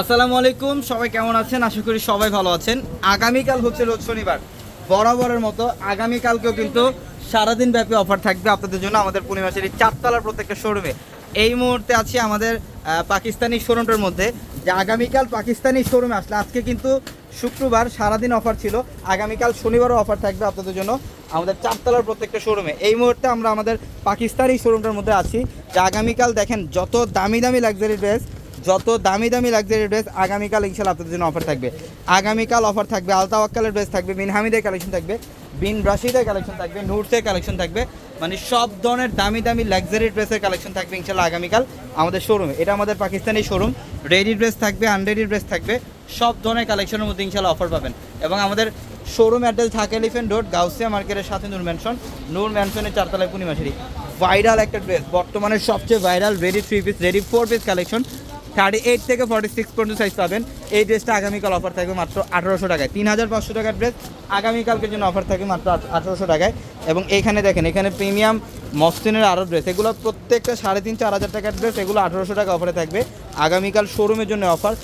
আসসালামু আলাইকুম, সবাই কেমন আছেন? আশা করি সবাই ভালো আছেন। আগামীকাল হচ্ছে রোজ শনিবার। বরাবরের মতো আগামীকালকেও কিন্তু সারাদিন ব্যাপী অফার থাকবে আপনাদের জন্য আমাদের পূর্ণিমাসের এই চারতলার প্রত্যেকটা শোরুমে এই মুহূর্তে আছি আমাদের পাকিস্তানি শোরুমটার মধ্যে। যে আগামীকাল পাকিস্তানি শোরুমে আসলে আজকে কিন্তু শুক্রবার সারাদিন অফার ছিল। আগামীকাল শনিবারও অফার থাকবে আপনাদের জন্য আমাদের চারতলার প্রত্যেকটা শোরুমে এই মুহূর্তে আমরা আমাদের পাকিস্তানি শোরুমটার মধ্যে আছি। যে আগামীকাল দেখেন যত দামি দামি লাক্সারি ড্রেস যত দামি দামি লাক্সারি ড্রেস আগামীকাল ইনশাল্লাহ আপনাদের জন্য অফার থাকবে। আগামীকাল অফার থাকবে আলতা ওয়াক্কালের ড্রেস থাকবে, বিন হামিদের কালেকশন থাকবে, বিন রাশিদের কালেকশন থাকবে নুটসের কালেকশন থাকবে মানে সব ধরনের দামি দামি লাক্সারি ড্রেসের কালেকশন থাকবে ইনশাল্লাহ আগামীকাল আমাদের শোরুমে এটা আমাদের পাকিস্তানি শোরুম রেডি ড্রেস থাকবে আনরেডি ড্রেস থাকবে, সব ধরনের কালেকশনের মধ্যে ইনশাল্লাহ অফার পাবেন। এবং আমাদের showroom address Dhaka elephant road Gausia মার্কেটের সাথে নূর ম্যানশন নূর ম্যানশনের চারতলায় পূর্ণিমাশারি ভাইরাল একটা ড্রেস বর্তমানে সবচেয়ে viral ready three piece ready four piece collection thirty eight থেকে ফর্টি সিক্স পর্যন্ত সাইজ পাবেন। এই ড্রেসটা আগামীকাল অফার থাকবে মাত্র আঠারোশো টাকায়। তিন হাজার পাঁচশো টাকার ড্রেস আগামীকালকে জন্য অফার থাকবে মাত্র আঠারোশো টাকায়। এবং এখানে দেখেন, এখানে প্রিমিয়াম মসলিনের আরও ড্রেস এগুলো প্রত্যেকটা সাড়ে তিন, চার হাজার টাকার ড্রেস এগুলো আঠারোশো টাকা অফারে থাকবে। আগামীকাল শোরুমের জন্য অফার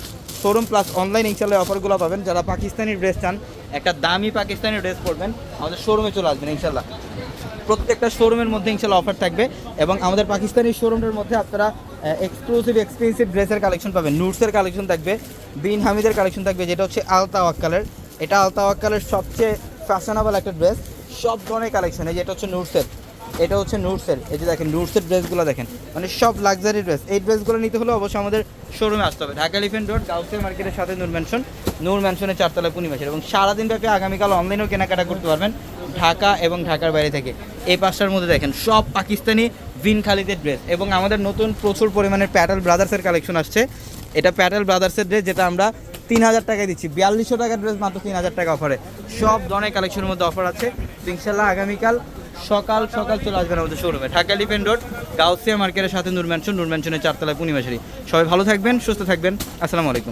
শোরুম প্লাস অনলাইন ইনশাল্লাহ অফারগুলো পাবেন। যারা পাকিস্তানি ড্রেস চান, একটা দামি পাকিস্তানি ড্রেস পরবেন, আমাদের শোরুমে চলে আসবেন ইনশাল্লাহ প্রত্যেকটা শোরুমের মধ্যে ইনশাল্লাহ অফার থাকবে এবং আমাদের পাকিস্তানি শোরুমের মধ্যে আপনারা এক্সক্লুসিভ এক্সপেন্সিভ ড্রেসের কালেকশন পাবেন। নুটসের কালেকশন থাকবে, বিন হামিদের কালেকশন থাকবে, যেটা হচ্ছে আলতা ওয়াক্কালের এটা আলতা ওয়াক্কালের সবচেয়ে ফ্যাশনেবল একটা ড্রেস। সব ধরনের কালেকশন এই যেটা হচ্ছে নুটসের এটা হচ্ছে নুটসের এই যে দেখেন নুটসের ড্রেসগুলো দেখেন। মানে সব লাক্সারি ড্রেস এই ড্রেসগুলো নিতে হলে অবশ্যই আমাদের শোরুমে আসতে হবে। ঢাকা এলিফেন্ট রোড গাউসের মার্কেটের সাথে নূর ম্যানশন নূর ম্যানশনের চারতলা পূর্ণিমাসের এবং সারাদিন ব্যাপী আগামীকাল অনলাইনেও কেনাকাটা করতে পারবেন ঢাকা এবং ঢাকার বাইরে থেকে। এই পাঁচটার মধ্যে দেখেন সব পাকিস্তানি ভিন খালিদের ড্রেস এবং আমাদের নতুন প্রচুর পরিমাণের প্যাটেল ব্রাদার্সের কালেকশন আসছে। এটা প্যাটেল ব্রাদার্সের ড্রেস যেটা আমরা তিন হাজার টাকায় দিচ্ছি। বিয়াল্লিশশো টাকার ড্রেস মাত্র তিন হাজার টাকা অফারে সব ধরনের কালেকশনের মধ্যে অফার আছে। ইনশাল্লাহ আগামীকাল সকাল সকাল চলে আসবেন আমাদের শোরুমে ঢাকা লিপেন রোড গাউসিয়া মার্কেটের সাথে নুরম্যানশন নুরম্যানশনের নূর ম্যানশনের চারতলায় পূর্ণিমাশারি সবাই ভালো থাকবেন, সুস্থ থাকবেন। আসসালামু আলাইকুম।